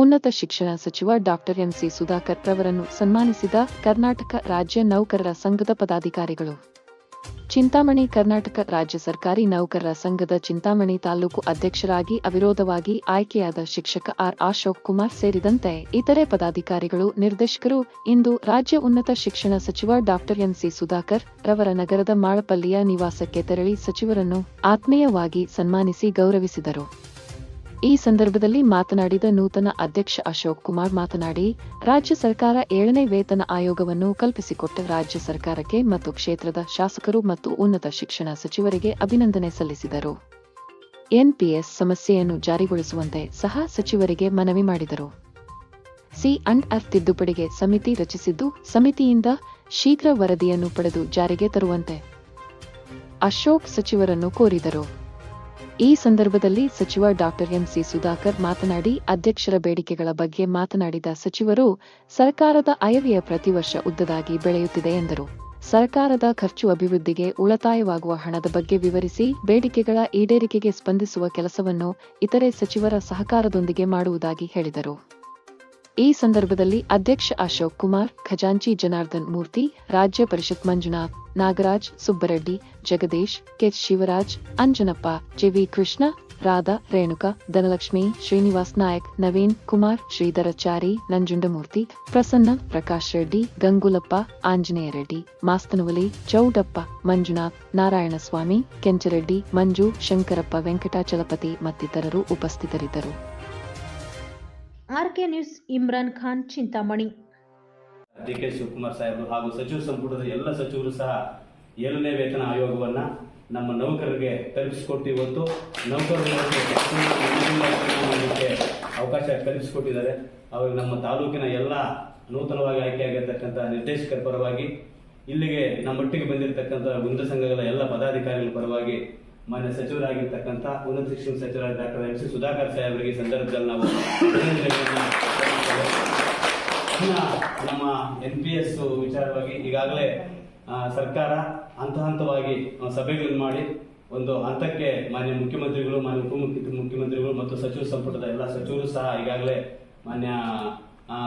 ಉನ್ನತ ಶಿಕ್ಷಣ ಸಚಿವ ಡಾಕ್ಟರ್ ಎಂಸಿ ಸುಧಾಕರ್ ರವರನ್ನು ಸನ್ಮಾನಿಸಿದ ಕರ್ನಾಟಕ ರಾಜ್ಯ ನೌಕರರ ಸಂಘದ ಪದಾಧಿಕಾರಿಗಳು. ಚಿಂತಾಮಣಿ ಕರ್ನಾಟಕ ರಾಜ್ಯ ಸರ್ಕಾರಿ ನೌಕರರ ಸಂಘದ ಚಿಂತಾಮಣಿ ತಾಲೂಕು ಅಧ್ಯಕ್ಷರಾಗಿ ಅವಿರೋಧವಾಗಿ ಆಯ್ಕೆಯಾದ ಶಿಕ್ಷಕ ಆರ್ ಅಶೋಕ್ ಕುಮಾರ್ ಸೇರಿದಂತೆ ಇತರೆ ಪದಾಧಿಕಾರಿಗಳು, ನಿರ್ದೇಶಕರು, ಇಂದು ರಾಜ್ಯ ಉನ್ನತ ಶಿಕ್ಷಣ ಸಚಿವ ಡಾಕ್ಟರ್ ಸಿ ಸುಧಾಕರ್ ರವರ ನಗರದ ಮಾಳಪಲ್ಲಿಯ ನಿವಾಸಕ್ಕೆ ತೆರಳಿ ಸಚಿವರನ್ನು ಆತ್ಮೀಯವಾಗಿ ಸನ್ಮಾನಿಸಿ ಗೌರವಿಸಿದರು. ಈ ಸಂದರ್ಭದಲ್ಲಿ ಮಾತನಾಡಿದ ನೂತನ ಅಧ್ಯಕ್ಷ ಅಶೋಕ್ ಕುಮಾರ್ ಮಾತನಾಡಿ, ರಾಜ್ಯ ಸರ್ಕಾರ ಏಳನೇ ವೇತನ ಆಯೋಗವನ್ನು ಕಲ್ಪಿಸಿಕೊಟ್ಟ ರಾಜ್ಯ ಸರ್ಕಾರಕ್ಕೆ ಮತ್ತು ಕ್ಷೇತ್ರದ ಶಾಸಕರು ಮತ್ತು ಉನ್ನತ ಶಿಕ್ಷಣ ಸಚಿವರಿಗೆ ಅಭಿನಂದನೆ ಸಲ್ಲಿಸಿದರು. ಎನ್ಪಿಎಸ್ ಸಮಸ್ಯೆಯನ್ನು ಜಾರಿಗೊಳಿಸುವಂತೆ ಸಹ ಸಚಿವರಿಗೆ ಮನವಿ ಮಾಡಿದರು. ಸಿ ಅಂಡ್ ಎಫ್ ತಿದ್ದುಪಡಿಗೆ ಸಮಿತಿ ರಚಿಸಿದ್ದು, ಸಮಿತಿಯಿಂದ ಶೀಘ್ರ ವರದಿಯನ್ನು ಪಡೆದು ಜಾರಿಗೆ ತರುವಂತೆ ಅಶೋಕ್ ಸಚಿವರನ್ನು ಕೋರಿದರು. ಈ ಸಂದರ್ಭದಲ್ಲಿ ಸಚಿವ ಡಾಕ್ಟರ್ ಎಂಸಿ ಸುಧಾಕರ್ ಮಾತನಾಡಿ, ಅಧ್ಯಕ್ಷರ ಬೇಡಿಕೆಗಳ ಬಗ್ಗೆ ಮಾತನಾಡಿದ ಸಚಿವರು, ಸರ್ಕಾರದ ಅಯವ್ಯಯ ಪ್ರತಿ ವರ್ಷ ಉದ್ದದಾಗಿ ಬೆಳೆಯುತ್ತಿದೆ ಎಂದರು. ಸರ್ಕಾರದ ಖರ್ಚು ಅಭಿವೃದ್ಧಿಗೆ ಉಳಿತಾಯವಾಗುವ ಹಣದ ಬಗ್ಗೆ ವಿವರಿಸಿ, ಬೇಡಿಕೆಗಳ ಈಡೇರಿಕೆಗೆ ಸ್ಪಂದಿಸುವ ಕೆಲಸವನ್ನು ಇತರೆ ಸಚಿವರ ಸಹಕಾರದೊಂದಿಗೆ ಮಾಡುವುದಾಗಿ ಹೇಳಿದರು. ಈ ಸಂದರ್ಭದಲ್ಲಿ ಅಧ್ಯಕ್ಷ ಅಶೋಕ್ ಕುಮಾರ್, ಖಜಾಂಚಿ ಜನಾರ್ದನ್ ಮೂರ್ತಿ, ರಾಜ್ಯ ಪರಿಷತ್ ಮಂಜುನಾಥ್, ನಾಗರಾಜ್, ಸುಬ್ಬರೆಡ್ಡಿ, ಜಗದೀಶ್, ಕೆ ಶಿವರಾಜ್, ಅಂಜನಪ್ಪ ಜೆವಿ ಕೃಷ್ಣ, ರಾಧಾ, ರೇಣುಕಾ, ಧನಲಕ್ಷ್ಮಿ, ಶ್ರೀನಿವಾಸ್ ನಾಯಕ್, ನವೀನ್ ಕುಮಾರ್ ಶ್ರೀಧರಚಾರಿ ನಂಜುಂಡಮೂರ್ತಿ, ಪ್ರಸನ್ನ, ಪ್ರಕಾಶ್ ರೆಡ್ಡಿ, ಗಂಗುಲಪ್ಪ, ಆಂಜನೇಯ ರೆಡ್ಡಿ, ಮಾಸ್ತನವಲಿ, ಚೌಡಪ್ಪ, ಮಂಜುನಾಥ್, ನಾರಾಯಣಸ್ವಾಮಿ, ಕೆಂಚರೆಡ್ಡಿ, ಮಂಜು, ಶಂಕರಪ್ಪ ವೆಂಕಟಾಚಲಪತಿ ಮತ್ತಿತರರು ಉಪಸ್ಥಿತರಿದ್ದರು. RK news Imran Khan Chintamani. D K Shivakumar ಸಾಹೇಬರು ಹಾಗೂ ಸಚಿವ ಸಂಪುಟದ ಎಲ್ಲ ಸಚಿವರು ಸಹ ಏಳನೇ ವೇತನ ಆಯೋಗವನ್ನು ನಮ್ಮ ನೌಕರರಿಗೆ ತಲುಪಿಸಿಕೊಟ್ಟು ಇವತ್ತು ನೌಕರರಿಗೆ ಅವಕಾಶ ಕಲ್ಪಿಸಿಕೊಟ್ಟಿದ್ದಾರೆ. ಅವರು ನಮ್ಮ ತಾಲೂಕಿನ ಎಲ್ಲ ನೂತನವಾಗಿ ಆಯ್ಕೆಯಾಗಿರ್ತಕ್ಕಂಥ ನಿರ್ದೇಶಕರ ಪರವಾಗಿ ಇಲ್ಲಿಗೆ ನಮ್ಮೊಟ್ಟಿಗೆ ಬಂದಿರತಕ್ಕಂಥ ಗುಂಡ ಸಂಘಗಳ ಎಲ್ಲ ಪದಾಧಿಕಾರಿಗಳ ಪರವಾಗಿ ಮಾನ್ಯ ಸಚಿವರಾಗಿರ್ತಕ್ಕಂಥ ಉನ್ನತ ಶಿಕ್ಷಣ ಸಚಿವರಾದ ಡಾಕ್ಟರ್ ಎಂ ಸಿ ಸುಧಾಕರ್ ಅವರಿಗೆ ಸಂದರ್ಭದಲ್ಲಿ ನಾವು ನಮ್ಮ ಎನ್ ಪಿ ಎಸ್ ವಿಚಾರವಾಗಿ ಈಗಾಗಲೇ ಸರ್ಕಾರ ಹಂತ ಹಂತವಾಗಿ ಸಭೆಗಳನ್ನು ಮಾಡಿ ಒಂದು ಹಂತಕ್ಕೆ ಮಾನ್ಯ ಮುಖ್ಯಮಂತ್ರಿಗಳು, ಮಾನ್ಯ ಉಪಮುಖ್ಯ ಮುಖ್ಯಮಂತ್ರಿಗಳು ಮತ್ತು ಸಚಿವ ಸಂಪುಟದ ಎಲ್ಲ ಸಚಿವರು ಸಹ ಈಗಾಗಲೇ ಮಾನ್ಯ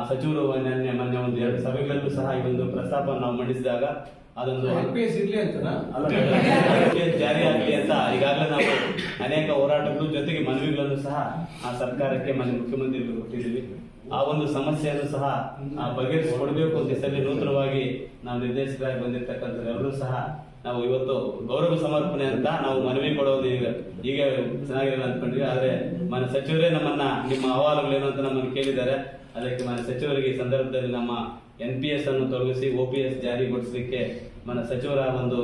ಸಚಿವರು ಮಾನ್ಯ ಮಾನ್ಯ ಒಂದು ಎರಡು ಸಭೆಗಳಲ್ಲೂ ಸಹ ಈ ಒಂದು ಪ್ರಸ್ತಾಪವನ್ನು ನಾವು ಮಂಡಿಸಿದಾಗ ಅದೊಂದು ಇರ್ಲಿ ಅಲ್ಲ ಜಾರಿ ಆಗಲಿ ಅಂತ. ಈಗಾಗಲೇ ನಾವು ಅನೇಕ ಹೋರಾಟಗಳು ಜೊತೆಗೆ ಮನವಿಗಳನ್ನು ಸಹ ಆ ಸರ್ಕಾರಕ್ಕೆ ಮನೆ ಮುಖ್ಯಮಂತ್ರಿಗಳು ಕೊಟ್ಟಿದ್ದೀವಿ. ಆ ಒಂದು ಸಮಸ್ಯೆಯನ್ನು ಸಹ ಆ, ಬಗೆಹರಿಸಿಕೊಡ್ಬೇಕು ಅಂತ ಹೆಸರಲ್ಲಿ ನೂತನವಾಗಿ ನಾವು ನಿರ್ದೇಶಕರಾಗಿ ಬಂದಿರತಕ್ಕಂಥ ಎಲ್ಲರೂ ಸಹ ನಾವು ಇವತ್ತು ಗೌರವ ಸಮರ್ಪಣೆ ಅಂತ ನಾವು ಮನವಿ ಕೊಡೋದು ಈಗ ಈಗ ಚೆನ್ನಾಗಿರಲ್ಲ ಅಂದ್ಕೊಂಡ್ವಿ ಆದ್ರೆ ಮನೆ ಸಚಿವರೇ ನಮ್ಮನ್ನ ನಿಮ್ಮ ಅಹವಾಲುಗಳೇನು ಅಂತ ನಮ್ಮನ್ನು ಕೇಳಿದ್ದಾರೆ. ಅದಕ್ಕೆ ಮನ ಸಚಿವರಿಗೆ ಈ ಸಂದರ್ಭದಲ್ಲಿ ನಮ್ಮ ಎನ್ ಪಿ ಎಸ್ ಅನ್ನು ತೊಲಗಿಸಿ ಒ ಪಿ ಎಸ್ ಜಾರಿಗೊಳಿಸಲಿಕ್ಕೆ ಮನ ಸಚಿವರ ಒಂದು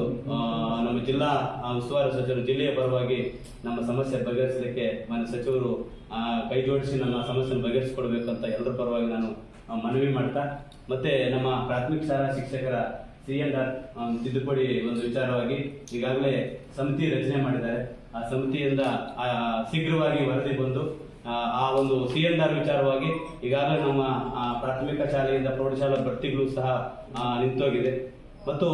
ನಮ್ಮ ಜಿಲ್ಲಾ ಉಸ್ತುವಾರಿ ಸಚಿವರು ಜಿಲ್ಲೆಯ ಪರವಾಗಿ ನಮ್ಮ ಸಮಸ್ಯೆ ಬಗೆಹರಿಸಲಿಕ್ಕೆ ಮನ ಸಚಿವರು ಕೈ ಜೋಡಿಸಿ ನಮ್ಮ ಸಮಸ್ಯೆಯನ್ನು ಬಗೆಹರಿಸಿಕೊಡ್ಬೇಕು ಅಂತ ಎಲ್ಲರ ಪರವಾಗಿ ನಾನು ಮನವಿ ಮಾಡ್ತಾ, ಮತ್ತೆ ನಮ್ಮ ಪ್ರಾಥಮಿಕ ಶಾಲಾ ಶಿಕ್ಷಕರ ಸಿ ಎನ್ ಆರ್ ತಿದ್ದುಪಡಿ ಒಂದು ವಿಚಾರವಾಗಿ ಈಗಾಗಲೇ ಸಮಿತಿ ರಚನೆ ಮಾಡಿದ್ದಾರೆ. ಆ ಸಮಿತಿಯಿಂದ ಶೀಘ್ರವಾಗಿ ವರದಿ ಬಂದು ಆ, ಒಂದು ಸಿ ಎನ್ ಆರ್ ವಿಚಾರವಾಗಿ ಈಗಾಗಲೇ ನಮ್ಮ ಪ್ರಾಥಮಿಕ ಶಾಲೆಯಿಂದ ಪ್ರೌಢಶಾಲಾ ಭರ್ತಿಗಳು ಸಹ ನಿಂತೋಗಿದೆ. ಮತ್ತು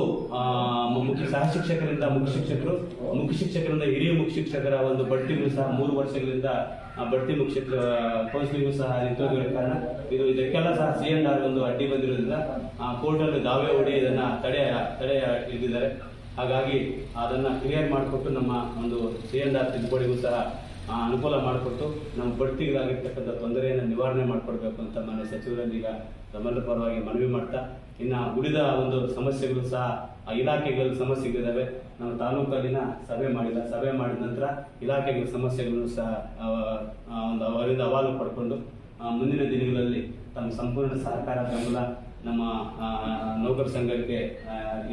ಮುಖ್ಯ ಸಹ ಶಿಕ್ಷಕರಿಂದ ಮುಖ್ಯ ಶಿಕ್ಷಕರು ಮುಖ್ಯ ಶಿಕ್ಷಕರಿಂದ ಹಿರಿಯ ಮುಖ್ಯ ಶಿಕ್ಷಕರ ಒಂದು ಬಡ್ತಿಗಳು ಸಹ ಮೂರು ವರ್ಷಗಳಿಂದ ಬಡ್ತಿ ಮುಖ್ಯ ಕೌನ್ಸಿಲಿಂಗ್ ಸಹ ನಿಂತೋಗಿರೋ ಕಾರಣ ಇದು ಇದಕ್ಕೆಲ್ಲ ಸಹ ಸಿ ಎನ್ ಆರ್ ಒಂದು ಅಡ್ಡಿ ಬಂದಿರೋದ್ರಿಂದ ಕೋರ್ಟಲ್ಲಿ ದಾವೆ ಹೊಡಿ ಇದನ್ನ ತಡೆ ತಡೆ ಇದ್ದಿದ್ದಾರೆ ಹಾಗಾಗಿ ಅದನ್ನ ಕ್ಲಿಯರ್ ಮಾಡಿಕೊಟ್ಟು ನಮ್ಮ ಒಂದು ಸಿ ಎನ್ ಆರ್ ತಿದ್ದುಪಡಿಗೂ ಸಹ ಆ, ಅನುಕೂಲ ಮಾಡಿಕೊಟ್ಟು ನಮ್ಮ ಬಡ್ತಿಗಳಾಗಿರ್ತಕ್ಕಂಥ ತೊಂದರೆಯನ್ನು ನಿವಾರಣೆ ಮಾಡಿಕೊಡ್ಬೇಕು ಅಂತ ಮಾನ್ಯ ಸಚಿವರಲ್ಲಿ ಈಗ ತಮ್ಮೆಲ್ಲ ಪರವಾಗಿ ಮನವಿ ಮಾಡ್ತಾ ಇನ್ನು ಉಳಿದ ಒಂದು ಸಮಸ್ಯೆಗಳು ಸಹ ಆ ಇಲಾಖೆಗಳ ಸಮಸ್ಯೆಗಳಿದ್ದಾವೆ ನಮ್ಮ ತಾಲೂಕಲ್ಲಿನ ಸಭೆ ಮಾಡಿಲ್ಲ ಸಭೆ ಮಾಡಿದ ನಂತರ ಇಲಾಖೆಗಳ ಸಮಸ್ಯೆಗಳನ್ನು ಸಹ ಒಂದು ಅವರಿಂದ ಅಹವಾಲು ಪಡ್ಕೊಂಡು ಮುಂದಿನ ದಿನಗಳಲ್ಲಿ ತಮ್ಮ ಸಂಪೂರ್ಣ ಸಹಕಾರ ಬೆಂಬಲ ನಮ್ಮ ನೌಕರ ಸಂಘಕ್ಕೆ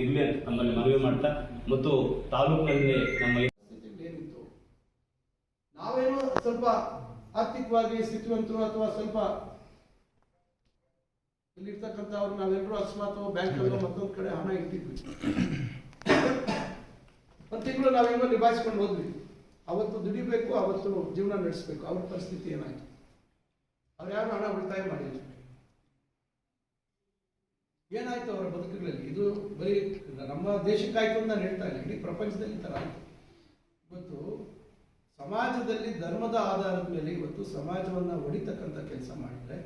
ಇರಲಿ ಅಂತ ಮನವಿ ಮಾಡ್ತಾ ಮತ್ತು ತಾಲೂಕಿನಲ್ಲಿ ನಮ್ಮ ಸ್ವಲ್ಪ ಆರ್ಥಿಕವಾಗಿ ಸ್ಥಿತಿವಂತರು ಅಥವಾ ಸ್ವಲ್ಪ ಇಲ್ಲಿರ್ತಕ್ಕಂಥವ್ರು ನಾವೆಲ್ಲರೂ ಅಕಸ್ಮಾತ್ ಬ್ಯಾಂಕ್ ಮತ್ತೊಂದು ಕಡೆ ಹಣ ಇಟ್ಟಿದ್ವಿ. ಒಂದು ತಿಂಗಳು ನಾವೇನೋ ನಿಭಾಯಿಸ್ಕೊಂಡು ಹೋದ್ವಿ. ಅವತ್ತು ದುಡಿಬೇಕು, ಅವತ್ತು ಜೀವನ ನಡೆಸಬೇಕು. ಅವ್ರ ಪರಿಸ್ಥಿತಿ ಏನಾಯ್ತು? ಅವ್ರು ಯಾರು ಹಣ ಉಳಿತಾಯ ಮಾಡಿಲ್ಲ? ಏನಾಯ್ತು ಅವರ ಬದುಕುಗಳಲ್ಲಿ? ಇದು ಬರೀ ನಮ್ಮ ದೇಶಕ್ಕಾಯ್ತು ಅಂತ ನಾನು ಹೇಳ್ತಾ ಇಲ್ಲ ಇಡೀ ಪ್ರಪಂಚದಲ್ಲಿ ಥರ ಆಯ್ತು. ಇವತ್ತು ಸಮಾಜದಲ್ಲಿ ಧರ್ಮದ ಆಧಾರದ ಮೇಲೆ ಇವತ್ತು ಸಮಾಜವನ್ನು ಒಡಿತಕ್ಕಂಥ ಕೆಲಸ ಮಾಡಿದರೆ,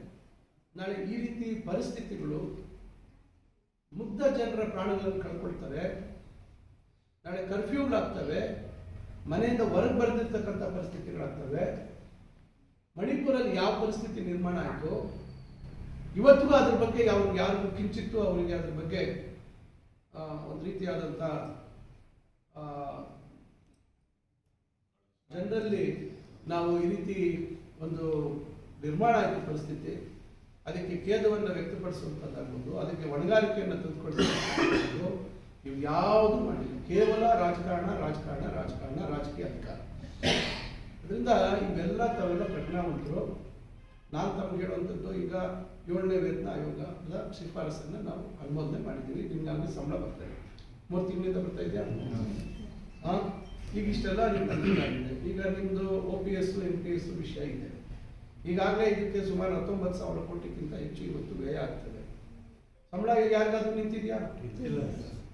ನಾಳೆ ಈ ರೀತಿ ಪರಿಸ್ಥಿತಿಗಳು ಮುಗ್ಧ ಜನರ ಪ್ರಾಣಗಳನ್ನು ಕಳ್ಕೊಳ್ತವೆ, ನಾಳೆ ಕರ್ಫ್ಯೂಗಳಾಗ್ತವೆ ಮನೆಯಿಂದ ಹೊರಗೆ ಬರೆದಿರ್ತಕ್ಕಂಥ ಪರಿಸ್ಥಿತಿಗಳಾಗ್ತವೆ ಮಣಿಪುರಲ್ಲಿ ಯಾವ ಪರಿಸ್ಥಿತಿ ನಿರ್ಮಾಣ ಆಯಿತು, ಇವತ್ತಿಗೂ ಅದ್ರ ಬಗ್ಗೆ ಅವ್ರಿಗೆ ಯಾರಿಗೂ ಕಿಂಚಿತ್ತು ಅವರಿಗೆ ಅದ್ರ ಬಗ್ಗೆ ಒಂದು ರೀತಿಯಾದಂಥ ಜನರಲ್ಲಿ ನಾವು ಈ ರೀತಿ ಒಂದು ನಿರ್ಮಾಣ ಆಯಿತು ಪರಿಸ್ಥಿತಿ ಅದಕ್ಕೆ ಖೇದವನ್ನು ವ್ಯಕ್ತಪಡಿಸುವಂಥದ್ದಾಗ್ಬೋದು ಅದಕ್ಕೆ ಹೊಣೆಗಾರಿಕೆಯನ್ನು ತೆಗೆದುಕೊಳ್ಳುವಂಥದ್ದು ಇವು ಯಾವುದು ಮಾಡಿಲ್ಲ. ಕೇವಲ ರಾಜಕಾರಣ ರಾಜಕಾರಣ ರಾಜಕಾರಣ ರಾಜಕೀಯ ಅಧಿಕಾರ. ಅದರಿಂದ ಇವೆಲ್ಲ ತಾವೆಲ್ಲ ಪ್ರಜ್ಞಾವಂತರು. ನಾನು ತಮಗೆ ಹೇಳುವಂಥದ್ದು ಈಗ ಏಳನೇ ವೇತನ ಆಯೋಗದ ಶಿಫಾರಸನ್ನು ನಾವು ಅನುಮೋದನೆ ಮಾಡಿದ್ದೀವಿ. ನಿಮ್ಗೆ ಸಂಬಳ ಬರ್ತಾ ಇದೆ. ಮೂರು ತಿಂಗಳಿಂದ ಬರ್ತಾ ಇದೆಯಾ? ಹಾಂ ಈಗ ಇಷ್ಟೆಲ್ಲ ನಿಮ್ಮ ಆಗಿದೆ. ಈಗ ನಿಮ್ಮದು O P S M P S ವಿಷಯ ಇದೆ. ಈಗಾಗಲೇ ಇದಕ್ಕೆ ಸುಮಾರು ಹತ್ತೊಂಬತ್ತು ಸಾವಿರ ಕೋಟಿಗಿಂತ ಹೆಚ್ಚು ಇವತ್ತು ವ್ಯಯ ಆಗ್ತದೆ. ಸಂಬಳ ಈಗ ಯಾರಿಗಾದ್ರೂ ನಿಂತಿದೆಯಾ?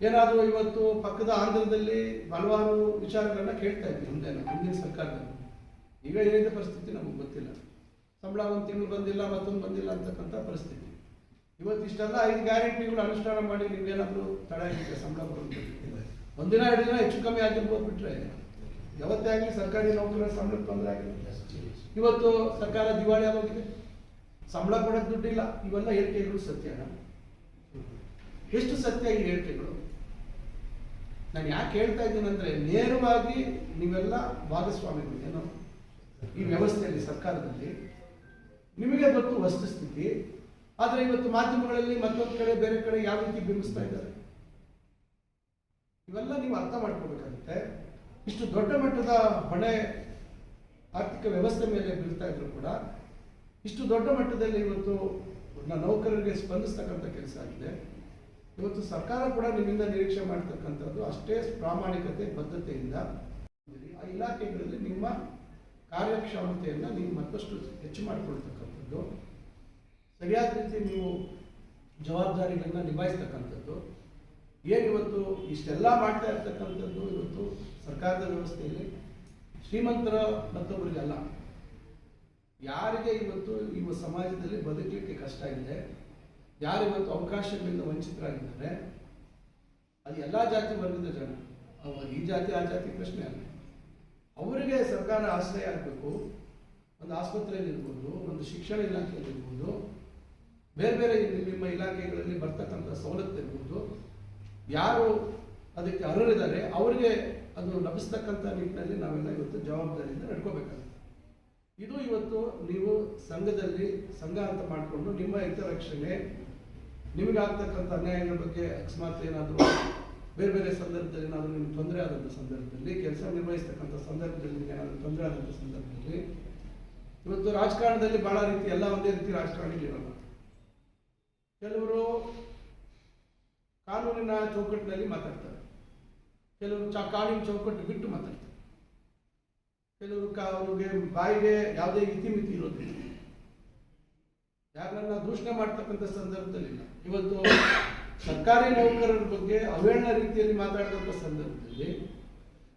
ಏನಾದರೂ ಇವತ್ತು ಪಕ್ಕದ ಆಂಧ್ರದಲ್ಲಿ ಹಲವಾರು ವಿಚಾರಗಳನ್ನ ಕೇಳ್ತಾ ಇದ್ವಿ ಮುಂದೆ ಹಿಂದಿನ ಸರ್ಕಾರದಲ್ಲಿ. ಈಗ ಏನಿದೆ ಪರಿಸ್ಥಿತಿ ನಮಗೆ ಗೊತ್ತಿಲ್ಲ. ಸಂಬಳ ಒಂದು ತಿಂಗಳು ಬಂದಿಲ್ಲ ಮತ್ತೊಂದು ಬಂದಿಲ್ಲ ಅಂತಕ್ಕಂಥ ಪರಿಸ್ಥಿತಿ. ಇವತ್ತು ಇಷ್ಟೆಲ್ಲ ಐದು ಗ್ಯಾರಂಟಿಗಳು ಅನುಷ್ಠಾನ ಮಾಡಿ ನಿಮ್ಗೇನಾದ್ರೂ ತಡ ಸಂಬಳ ಬರೋದು ಒಂದಿನ ಎರಡು ದಿನ ಹೆಚ್ಚು ಕಮ್ಮಿ ಆಗಿರ್ಬೋದು ಬಿಟ್ರೆ ಯಾವತ್ತೇ ಆಗಲಿ ಸರ್ಕಾರಿ ನೌಕರರ ಸಂಬಳಕ್ಕೆ ತೊಂದರೆ ಆಗಿದೆ ಇವತ್ತು ಸರ್ಕಾರ ದಿವಾಳಿ ಆಗೋಗಿದೆ. ಸಂಬಳ ಕೊಡೋಕೆ ದುಡ್ಡಿಲ್ಲ. ಇವೆಲ್ಲ ಹೇಳಿಕೆಗಳು ಸತ್ಯನ ಎಷ್ಟು ಸತ್ಯ ಈ ಹೇಳಿಕೆಗಳು? ನಾನು ಯಾಕೆ ಹೇಳ್ತಾ ಇದ್ದೀನಿ ಅಂದ್ರೆ ನೇರವಾಗಿ ನೀವೆಲ್ಲ ಭಾಗಸ್ವಾಮಿಗಳು ಏನೋ? ಈ ವ್ಯವಸ್ಥೆಯಲ್ಲಿ ಸರ್ಕಾರದಲ್ಲಿ ನಿಮಗೆ ಗೊತ್ತು ವಸ್ತುಸ್ಥಿತಿ ಆದರೆ ಇವತ್ತು ಮಾಧ್ಯಮಗಳಲ್ಲಿ ಮತ್ತೊಂದು ಕಡೆ ಬೇರೆ ಕಡೆ ಯಾವ ರೀತಿ ಬಿಂಬಿಸ್ತಾ ಇದ್ದಾರೆ? ಇವೆಲ್ಲ ನೀವು ಅರ್ಥ ಮಾಡ್ಕೋಬೇಕಾಗುತ್ತೆ. ಇಷ್ಟು ದೊಡ್ಡ ಮಟ್ಟದ ಹೊಣೆ ಆರ್ಥಿಕ ವ್ಯವಸ್ಥೆ ಮೇಲೆ ಬೀಳ್ತಾ ಇದ್ರು ಕೂಡ ಇಷ್ಟು ದೊಡ್ಡ ಮಟ್ಟದಲ್ಲಿ ಇವತ್ತು ನೌಕರರಿಗೆ ಸ್ಪಂದಿಸ್ತಕ್ಕಂಥ ಕೆಲಸ ಆಗಿದೆ. ಇವತ್ತು ಸರ್ಕಾರ ಕೂಡ ನಿಮ್ಮಿಂದ ನಿರೀಕ್ಷೆ ಮಾಡ್ತಕ್ಕಂಥದ್ದು ಅಷ್ಟೇ ಪ್ರಾಮಾಣಿಕತೆ, ಬದ್ಧತೆಯಿಂದ ಆ ಇಲಾಖೆಗಳಲ್ಲಿ ನಿಮ್ಮ ಕಾರ್ಯಕ್ಷಮತೆಯನ್ನು ನೀವು ಮತ್ತಷ್ಟು ಹೆಚ್ಚು ಮಾಡಿಕೊಳ್ತಕ್ಕಂಥದ್ದು. ಸರಿಯಾದ ರೀತಿ ನೀವು ಜವಾಬ್ದಾರಿಗಳನ್ನ ನಿಭಾಯಿಸ್ತಕ್ಕಂಥದ್ದು. ಏನು ಇವತ್ತು ಇಷ್ಟೆಲ್ಲ ಮಾಡ್ತಾ ಇರ್ತಕ್ಕಂಥದ್ದು ಇವತ್ತು ಸರ್ಕಾರದ ವ್ಯವಸ್ಥೆಯಲ್ಲಿ? ಶ್ರೀಮಂತರ ಮತ್ತೊಬ್ಬರಿಗಲ್ಲ ಯಾರಿಗೆ ಇವತ್ತು ಇವ ಸಮಾಜದಲ್ಲಿ ಬದುಕಲಿಕ್ಕೆ ಕಷ್ಟ ಇದೆ ಯಾರು ಇವತ್ತು ಅವಕಾಶಗಳಿಂದ ವಂಚಿತರಾಗಿದ್ದಾರೆ? ಅದು ಎಲ್ಲ ಜಾತಿ ವರ್ಗದ ಜನ. ಈ ಜಾತಿ, ಆ ಜಾತಿ ಪ್ರಶ್ನೆ ಅಲ್ಲ. ಅವರಿಗೆ ಸರ್ಕಾರ ಆಶ್ರಯ ಆಗಬೇಕು. ಒಂದು ಆಸ್ಪತ್ರೆಯಲ್ಲಿ ಇರ್ಬೋದು, ಒಂದು ಶಿಕ್ಷಣ ಇಲಾಖೆಯಲ್ಲಿರ್ಬೋದು ಬೇರೆ ಬೇರೆ ನಿಮ್ಮ ಇಲಾಖೆಗಳಲ್ಲಿ ಬರ್ತಕ್ಕಂಥ ಸವಲತ್ತು ಇರ್ಬೋದು. ಯಾರು ಅದಕ್ಕೆ ಅರ್ಹರಿದ್ದಾರೆ, ಅವರಿಗೆ ಅದು ಲಭಿಸ್ತಕ್ಕಂಥ ನಿಟ್ಟಿನಲ್ಲಿ ನಾವೆಲ್ಲ ಇವತ್ತು ಜವಾಬ್ದಾರಿಯಿಂದ ನಡ್ಕೋಬೇಕಾಗುತ್ತೆ. ಇದು ಇವತ್ತು ನೀವು ಸಂಘದಲ್ಲಿ ಸಂಘ ಅಂತ ಮಾಡಿಕೊಂಡು ನಿಮ್ಮ ಹಿತರಕ್ಷಣೆ, ನಿಮಗಾಗ್ತಕ್ಕಂಥ ಅನ್ಯಾಯಗಳ ಬಗ್ಗೆ ಅಕಸ್ಮಾತ್ ಏನಾದರೂ, ಬೇರೆ ಬೇರೆ ಸಂದರ್ಭದಲ್ಲಿ ಏನಾದರೂ ನಿಮ್ಗೆ ತೊಂದರೆ ಆದಂಥ ಸಂದರ್ಭದಲ್ಲಿ, ಕೆಲಸ ನಿರ್ವಹಿಸ್ತಕ್ಕಂಥ ಸಂದರ್ಭದಲ್ಲಿ ನಿಮ್ಗೆ ಏನಾದರೂ ತೊಂದರೆ ಆದಂಥ ಸಂದರ್ಭದಲ್ಲಿ, ಇವತ್ತು ರಾಜಕಾರಣದಲ್ಲಿ ಭಾಳ ರೀತಿ ಎಲ್ಲ ಒಂದೇ ರೀತಿ ರಾಜಕಾರಣಿಗಳಿರಲ್ಲ. ಕೆಲವರು ಕಾನೂನಿನ ಚೌಕಟ್ಟಿನಲ್ಲಿ ಮಾತಾಡ್ತಾರೆ. ಕೆಲವರು ಚ ಕಾನೂನಿನ ಚೌಕಟ್ಟು ಬಿಟ್ಟು ಮಾತಾಡ್ತಾರೆ. ಕೆಲವರು ಕ ಅವ್ರಿಗೆ ಬಾಯಿಗೆ ಯಾವುದೇ ಇತಿಮಿತಿ ಇರೋದಿಲ್ಲ. ಯಾರನ್ನ ದೂಷಣೆ ಮಾಡ್ತಕ್ಕಂಥ ಸಂದರ್ಭದಲ್ಲಿ ಇವತ್ತು ಸರ್ಕಾರಿ ನೌಕರರ ಬಗ್ಗೆ ಅವೇಳನ ರೀತಿಯಲ್ಲಿ ಮಾತಾಡಿದಂಥ ಸಂದರ್ಭದಲ್ಲಿ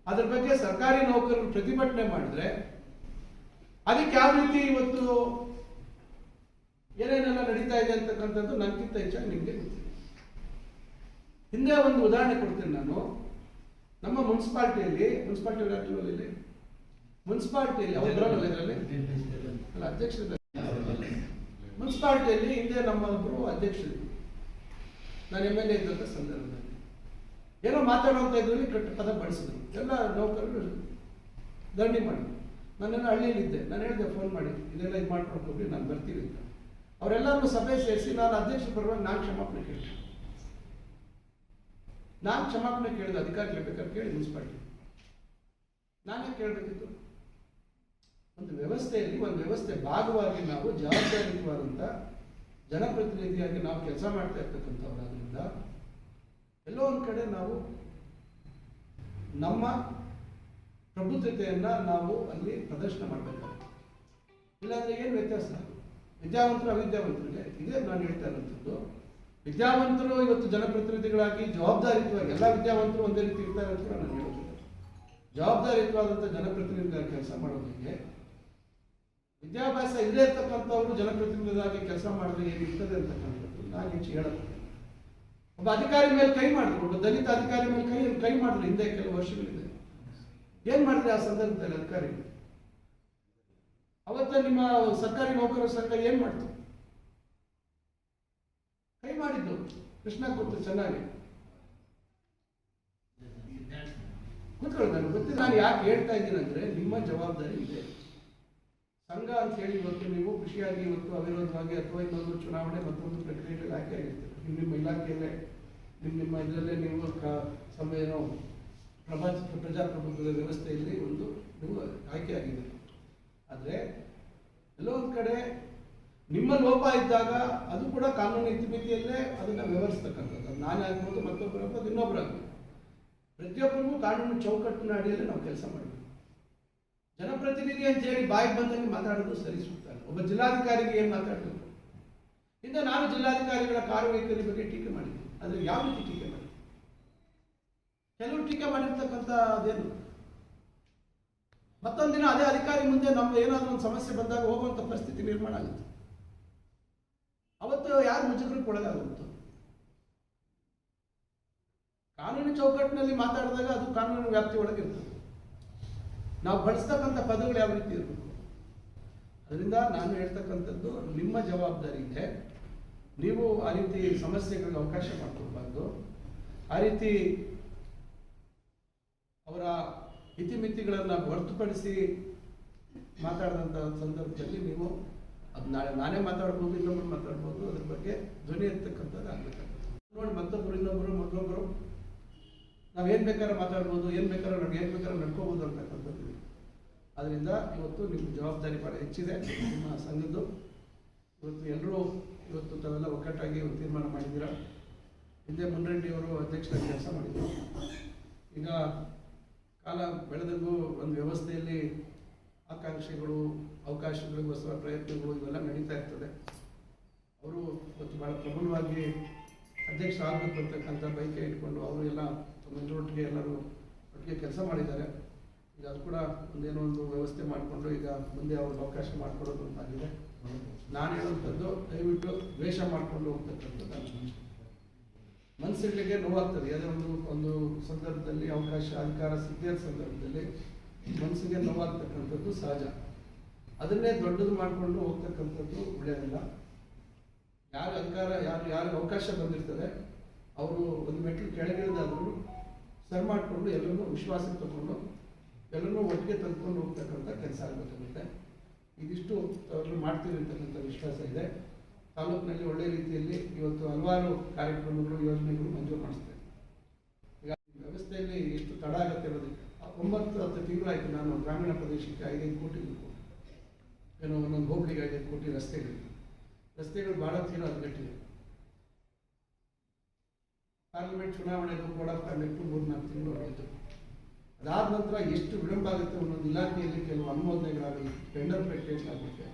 ಅದ್ರ ಬಗ್ಗೆ ಸರ್ಕಾರಿ ನೌಕರರು ಪ್ರತಿಭಟನೆ ಮಾಡಿದ್ರೆ ಅದಕ್ಕೆ ಯಾವ ರೀತಿ ಇವತ್ತು ಏನೇನೆಲ್ಲ ನಡೀತಾ ಇದೆ ಅಂತಕ್ಕಂಥದ್ದು ನನಗಿಂತ ಹೆಚ್ಚಾಗಿ ನಿಮಗೆ ಗೊತ್ತಿದೆ ಹಿಂದೆ ಒಂದು ಉದಾಹರಣೆ ಕೊಡ್ತೀನಿ ನಾನು. ನಮ್ಮ ಮುನ್ಸಿಪಾಲ್ಟಿಯಲ್ಲಿ ಮುನ್ಸಿಪಾಲ್ಟಿ ವ್ಯಾಪ್ತಿಯಲ್ಲಿ ಮುನ್ಸಿಪಾಲ್ಟಿಯಲ್ಲಿ, ಅವ್ರು ಬರೋಲ್ಲ ಇದರಲ್ಲಿ? ಅಲ್ಲ ಮುನ್ಸಿಪಾಲ್ಟಿಯಲ್ಲಿ ಹಿಂದೆ ನಮ್ಮೊಬ್ಬರು ಅಧ್ಯಕ್ಷರು. ನಾನು ಎಂ ಎಲ್ ಎ ಇದ್ದಂಥ ಸಂದರ್ಭದಲ್ಲಿ. ಏನೋ ಮಾತಾಡುವಂತ ಇದ್ರಲ್ಲಿ ಕೆಟ್ಟ ಪದ ಬಳಸಿದ್ರು ಎಲ್ಲ ನೌಕರರು ದಂಡಿ ಮಾಡಿ ನನ್ನೆಲ್ಲ ಹಳ್ಳಿಯಲ್ಲಿದ್ದೆ. ನಾನು ಹೇಳಿದೆ, ಫೋನ್ ಮಾಡಿ. ಇದೆಲ್ಲ ಇದು ಮಾಡ್ಕೊಂಡು ಹೋಗಿ ನಾನು ಬರ್ತೀನಿ ಅಂತ. ಅವರೆಲ್ಲರೂ ಸಭೆ ಸೇರಿಸಿ ನಾನು ಅಧ್ಯಕ್ಷ ಪರವಾಗಿ ನಾನು ಕ್ಷಮಾಪಣೆ ಕೇಳಿದೆ ನಾನು ಕ್ಷಮಾಪಣೆ ಕೇಳಿದ ಅಧಿಕಾರಿ ಬೇಕಾದ್ರೆ ಕೇಳಿ ಮುನ್ಸಿಪಾಲ್ಟಿ ನಾನೇ ಕೇಳಬೇಕಿತ್ತು? ಒಂದು ವ್ಯವಸ್ಥೆಯಲ್ಲಿ, ಒಂದು ವ್ಯವಸ್ಥೆ ಭಾಗವಾಗಿ ನಾವು ಜವಾಬ್ದಾರಿಯುತವಾದಂಥ ಜನಪ್ರತಿನಿಧಿಯಾಗಿ ನಾವು ಕೆಲಸ ಮಾಡ್ತಾ ಇರ್ತಕ್ಕಂಥವ್ರಾದ್ರಿಂದ ಎಲ್ಲೋ ಒಂದು ಕಡೆ ನಾವು ನಮ್ಮ ಪ್ರಬುದ್ಧತೆಯನ್ನು ನಾವು ಅಲ್ಲಿ ಪ್ರದರ್ಶನ ಮಾಡಬೇಕಾಗುತ್ತೆ. ಇಲ್ಲಾಂದರೆ ಏನು ವ್ಯತ್ಯಾಸ? ವಿದ್ಯಾವಂತರು ಅವಿದ್ಯಾವಂತರಿಗೆ ಇದೇ ನಾನು ಹೇಳ್ತಾ ಇರೋಂಥದ್ದು ವಿದ್ಯಾವಂತರು ಇವತ್ತು ಜನಪ್ರತಿನಿಧಿಗಳಾಗಿ ಜವಾಬ್ದಾರಿಯುತವಾಗಿ ಎಲ್ಲ ವಿದ್ಯಾವಂತರು ಒಂದೇ ರೀತಿ ಇರ್ತಾರೆ ಅಂತ ನಾನು ಹೇಳೋದಿಲ್ಲ ಜವಾಬ್ದಾರಿಯುತವಾದಂಥ ಜನಪ್ರತಿನಿಧಿಗಳ ಕೆಲಸ ಮಾಡೋದಕ್ಕೆ ವಿದ್ಯಾಭ್ಯಾಸ ಇಲ್ಲೇ ಇರ್ತಕ್ಕಂಥವ್ರು ಜನಪ್ರತಿನಿಧಿಗಳಾಗಿ ಕೆಲಸ ಮಾಡಿದ್ರೆ ಏನಿರ್ತದೆ ಅಂತಕ್ಕಂಥದ್ದು ನಾನು ಹೆಚ್ಚು ಹೇಳೋದು ಒಬ್ಬ ಅಧಿಕಾರಿ ಮೇಲೆ ಕೈ ಮಾಡಿಕೊಂಡು ದಲಿತ ಅಧಿಕಾರಿ ಮೇಲೆ ಕೈ ಕೈ ಮಾಡಿದ್ರು ಹಿಂದೆ ಕೆಲವು ವರ್ಷಗಳಿದೆ. ಏನ್ ಮಾಡಿದ್ರೆ ಆ ಸಂದರ್ಭದಲ್ಲಿ ಅಧಿಕಾರಿ ಅವತ್ತ ನಿಮ್ಮ ಸರ್ಕಾರಿ ನೌಕರರ ಸಂಘ ಏನ್ ಮಾಡ್ತು? ಕೈ ಮಾಡಿದ್ದು ಕೃಷ್ಣ ಕೊಟ್ಟು ಚೆನ್ನಾಗಿ. ಕೂತ್ಕೊಳ್ಳಿ ನಾನು ಗೊತ್ತಿಲ್ಲ, ನಾನು ಯಾಕೆ ಹೇಳ್ತಾ ಇದ್ದೀನಿ ಅಂದ್ರೆ ನಿಮ್ಮ ಜವಾಬ್ದಾರಿ ಇದೆ. ಸಂಘ ಅಂತ ಹೇಳಿ ಇವತ್ತು ನೀವು ಖುಷಿಯಾಗಿ ಇವತ್ತು ಅವಿರೋಧವಾಗಿ ಅಥವಾ ಇನ್ನೊಂದು ಚುನಾವಣೆ ಮತ್ತೊಂದು ಪ್ರಕ್ರಿಯೆಯಲ್ಲಿ ಆಯ್ಕೆ ಆಗಿರ್ತೀರಿ ನಿಮ್ಮ ನಿಮ್ಮ ಇಲಾಖೆಯಲ್ಲೇ, ನಿಮ್ಮ ನಿಮ್ಮ ಇದರಲ್ಲೇ ನೀವು ಕ ಸಮ ಏನೋ ಪ್ರಭಾ ಪ್ರಜಾಪ್ರಭುತ್ವದ ವ್ಯವಸ್ಥೆಯಲ್ಲಿ ಒಂದು ನೀವು ಆಯ್ಕೆ ಆಗಿದೆ ಆದರೆ ಕೆಲವೊಂದು ಕಡೆ ನಿಮ್ಮ ಲೋಪ ಇದ್ದಾಗ ಅದು ಕೂಡ ಕಾನೂನು ಇತಿಮಿತಿಯಲ್ಲೇ ಅದನ್ನು ವ್ಯವಹರಿಸ್ತಕ್ಕಂಥದ್ದು. ಅದು ನಾನೇ ಆಗ್ಬೋದು ಮತ್ತೊಬ್ಬರು ಆಗ್ಬೋದು, ಇನ್ನೊಬ್ರು ಆಗ್ಬೋದು. ಪ್ರತಿಯೊಬ್ಬರಿಗೂ ಕಾನೂನು ಚೌಕಟ್ಟಿನ ಅಡಿಯಲ್ಲಿ ನಾವು ಕೆಲಸ ಮಾಡಬೇಕು. ಜನಪ್ರತಿನಿಧಿ ಅಂತ ಹೇಳಿ ಬಾಯಿಗೆ ಬಂದಂಗೆ ಮಾತಾಡೋದು ಸರಿ ಸೂಕ್ತ. ಒಬ್ಬ ಜಿಲ್ಲಾಧಿಕಾರಿಗೆ ಏನು ಮಾತಾಡಬೇಕು? ಇಂದ ನಾನು ಜಿಲ್ಲಾಧಿಕಾರಿಗಳ ಕಾರ್ಯವೈಖರಿ ಬಗ್ಗೆ ಟೀಕೆ ಮಾಡಿದ್ದೀನಿ. ಅದ್ರ ಯಾವ ರೀತಿ ಟೀಕೆ ಮಾಡಿದ್ದೆ ಕೆಲವು ಟೀಕೆ ಮಾಡಿರ್ತಕ್ಕಂಥ ಅದೇನು ಮತ್ತೊಂದಿನ ದಿನ ಅದೇ ಅಧಿಕಾರಿ ಮುಂದೆ ನಮ್ಗೆ ಏನಾದರೂ ಒಂದು ಸಮಸ್ಯೆ ಬಂದಾಗ ಹೋಗುವಂಥ ಪರಿಸ್ಥಿತಿ ನಿರ್ಮಾಣ ಆಗುತ್ತೆ. ಅವತ್ತು ಯಾರು ಮುಜುಗರಕ್ಕೆ ಒಳಗಾಗುತ್ತೆ ಕಾನೂನು ಚೌಕಟ್ಟಿನಲ್ಲಿ ಮಾತಾಡಿದಾಗ ಅದು ಕಾನೂನು ವ್ಯಾಪ್ತಿ ಒಳಗಿರ್ತದೆ ನಾವು ಬಳಸ್ತಕ್ಕಂಥ ಪದಗಳು ಯಾವ ರೀತಿ ಇರಬೇಕು? ಅದರಿಂದ ನಾನು ಹೇಳ್ತಕ್ಕಂಥದ್ದು, ನಿಮ್ಮ ಜವಾಬ್ದಾರಿ ಇದೆ. ನೀವು ಆ ರೀತಿ ಸಮಸ್ಯೆಗಳಿಗೆ ಅವಕಾಶ ಮಾಡ್ಕೊಡ್ಬಾರ್ದು. ಆ ರೀತಿ ಅವರ ಇತಿಮಿತಿಗಳನ್ನು ಹೊರತುಪಡಿಸಿ ಮಾತಾಡಿದಂಥ ಸಂದರ್ಭದಲ್ಲಿ ನೀವು ಅದು ನಾಳೆ, ನಾನೇ ಮಾತಾಡ್ಬೋದು, ಇನ್ನೊಬ್ರು ಮಾತಾಡ್ಬೋದು, ಅದ್ರ ಬಗ್ಗೆ ಧ್ವನಿ ಇರ್ತಕ್ಕಂಥದ್ದು ಆಗ್ಬೇಕಾಗ್ತದೆ ನೋಡಿ, ಮತ್ತೊಬ್ರು, ಇನ್ನೊಬ್ರು ಮತ್ತೊಬ್ಬರು ನಾವು ಏನು ಬೇಕಾದ್ರೆ ಮಾತಾಡ್ಬೋದು, ಏನು ಬೇಕಾದ್ರೆ ನಮ್ಗೆ ಏನು ಬೇಕಾದ್ರೂ ನಡ್ಕೋಬೋದು ಅಂತಕ್ಕಂಥದ್ದು. ಅದರಿಂದ ಇವತ್ತು ನಿಮ್ಮ ಜವಾಬ್ದಾರಿ ಭಾಳ ಹೆಚ್ಚಿದೆ. ನಿಮ್ಮ ಸಂಘದ್ದು. ಇವತ್ತು ಎಲ್ಲರೂ ಇವತ್ತು ತಾವೆಲ್ಲ ಒಗ್ಗಟ್ಟಾಗಿ ಒಂದು ತೀರ್ಮಾನ ಮಾಡಿದ್ದೀರ? ಹಿಂದೆ ಮುನ್ರೆಡ್ಡಿಯವರು ಅಧ್ಯಕ್ಷರಾಗಿ ಕೆಲಸ ಮಾಡಿದರು. ಈಗ ಕಾಲ ಬೆಳೆದಂಗೂ ಒಂದು ವ್ಯವಸ್ಥೆಯಲ್ಲಿ ಆಕಾಂಕ್ಷೆಗಳು ಅವಕಾಶಗಳಿಗೋಸ್ಕರ ಪ್ರಯತ್ನಗಳು ಇವೆಲ್ಲ ನಡೀತಾ ಇರ್ತದೆ. ಅವರು ಇವತ್ತು ಭಾಳ ಪ್ರಬಲವಾಗಿ ಅಧ್ಯಕ್ಷ ಆಗಬೇಕು ಅಂತಕ್ಕಂಥ ಬೈಕೆ ಇಟ್ಕೊಂಡು ಅವರು ಎಲ್ಲ ತಮ್ಮೆಲ್ಲರೊಟ್ಟಿಗೆ ಎಲ್ಲರೂ ಒಟ್ಟಿಗೆ ಕೆಲಸ ಮಾಡಿದ್ದಾರೆ. ಈಗ ಅದು ಕೂಡ ಒಂದೇನೋ ಒಂದು ವ್ಯವಸ್ಥೆ ಮಾಡಿಕೊಂಡು ಈಗ ಮುಂದೆ ಅವ್ರಿಗೆ ಅವಕಾಶ ಮಾಡಿಕೊಡೋದು ಅಂತಾಗಿದೆ. ನಾನು ಹೇಳುವಂಥದ್ದು, ದಯವಿಟ್ಟು ದ್ವೇಷ ಮಾಡಿಕೊಂಡು ಹೋಗ್ತಕ್ಕಂಥದ್ದು. ಮನಸ್ಸಿಗಳಿಗೆ ನೋವಾಗ್ತದೆ. ಯಾವುದೇ ಒಂದು ಒಂದು ಸಂದರ್ಭದಲ್ಲಿ ಅವಕಾಶ, ಅಧಿಕಾರ ಸಿಗದೇ ಸಂದರ್ಭದಲ್ಲಿ ಮನಸ್ಸಿಗೆ ನೋವಾಗ್ತಕ್ಕಂಥದ್ದು ಸಹಜ. ಅದನ್ನೇ ದೊಡ್ಡದು ಮಾಡಿಕೊಂಡು ಹೋಗ್ತಕ್ಕಂಥದ್ದು ಒಳ್ಳೆಯದಲ್ಲ ಯಾರು ಅಧಿಕಾರ, ಯಾರು ಯಾರು ಅವಕಾಶ ಬಂದಿರ್ತದೆ, ಅವರು ಒಂದು ಮೆಟ್ಲು ಕೆಳಗಿಳಿದಾದ್ರು ಸರ್ ಮಾಡಿಕೊಂಡು ಎಲ್ಲರನ್ನೂ ವಿಶ್ವಾಸಕ್ಕೆ ತಗೊಂಡು, ಎಲ್ಲರನ್ನೂ ಒಟ್ಟಿಗೆ ತಂದ್ಕೊಂಡು ಹೋಗ್ತಕ್ಕಂಥ ಕೆಲಸ ಆಗಬೇಕಾಗುತ್ತೆ ಇದಿಷ್ಟು ಅವರು ಮಾಡ್ತೀವಿ ಅಂತಕ್ಕಂಥ ವಿಶ್ವಾಸ ಇದೆ. ತಾಲೂಕಿನಲ್ಲಿ ಒಳ್ಳೆ ರೀತಿಯಲ್ಲಿ ಇವತ್ತು ಹಲವಾರು ಕಾರ್ಯಕ್ರಮಗಳು, ಯೋಜನೆಗಳು ಮಂಜೂರು ಮಾಡಿಸ್ತೇವೆ ಈಗ ವ್ಯವಸ್ಥೆಯಲ್ಲಿ ಎಷ್ಟು ತಡ ಆಗುತ್ತೆ ಅನ್ನೋದಕ್ಕೆ ಒಂಬತ್ತು ಹತ್ತು ತಿಂಗಳಾಯಿತು ನಾನು ಗ್ರಾಮೀಣ ಪ್ರದೇಶಕ್ಕೆ ಐದೈದು ಕೋಟಿ ಏನೋ ಒಂದೊಂದು ಹೋಬಳಿಗೆ ಐದೈದು ಕೋಟಿ ರಸ್ತೆಗಳಿಗೆ ರಸ್ತೆಗಳು ಭಾಳ ತೀರ ಅದ್ಗಟ್ಟಿವೆ ಪಾರ್ಲಿಮೆಂಟ್ ಚುನಾವಣೆಗೂ ಕೂಡ ಕಂಡಕ್ಟು ಮೂರು ನಾಲ್ಕು ತಿಂಗಳು ಆಯಿತು ಅದಾದ ನಂತರ ಎಷ್ಟು ವಿಳಂಬ ಆಗುತ್ತೆ ಒಂದೊಂದು ಇಲಾಖೆಯಲ್ಲಿ ಕೆಲವು ಅನುಮೋದನೆಗಳಾಗಲಿ ಟೆಂಡರ್ ಪ್ರಕ್ರಿಯೆಗಳಾಗುತ್ತೆ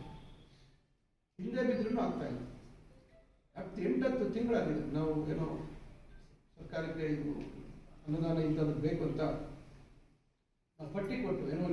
ಹಿಂದೆ ಬಿದ್ರೂ ಆಗ್ತಾ ಇಲ್ಲ. ಹತ್ತು ಎಂಟತ್ತು ತಿಂಗಳಾಗಿದೆ. ನಾವು ಏನೋ ಸರ್ಕಾರಕ್ಕೆ ಇದು ಅನುದಾನ ಇಂಥದ್ದು ಬೇಕು ಅಂತ ಪಟ್ಟಿ ಕೊಟ್ಟು ಏನೋ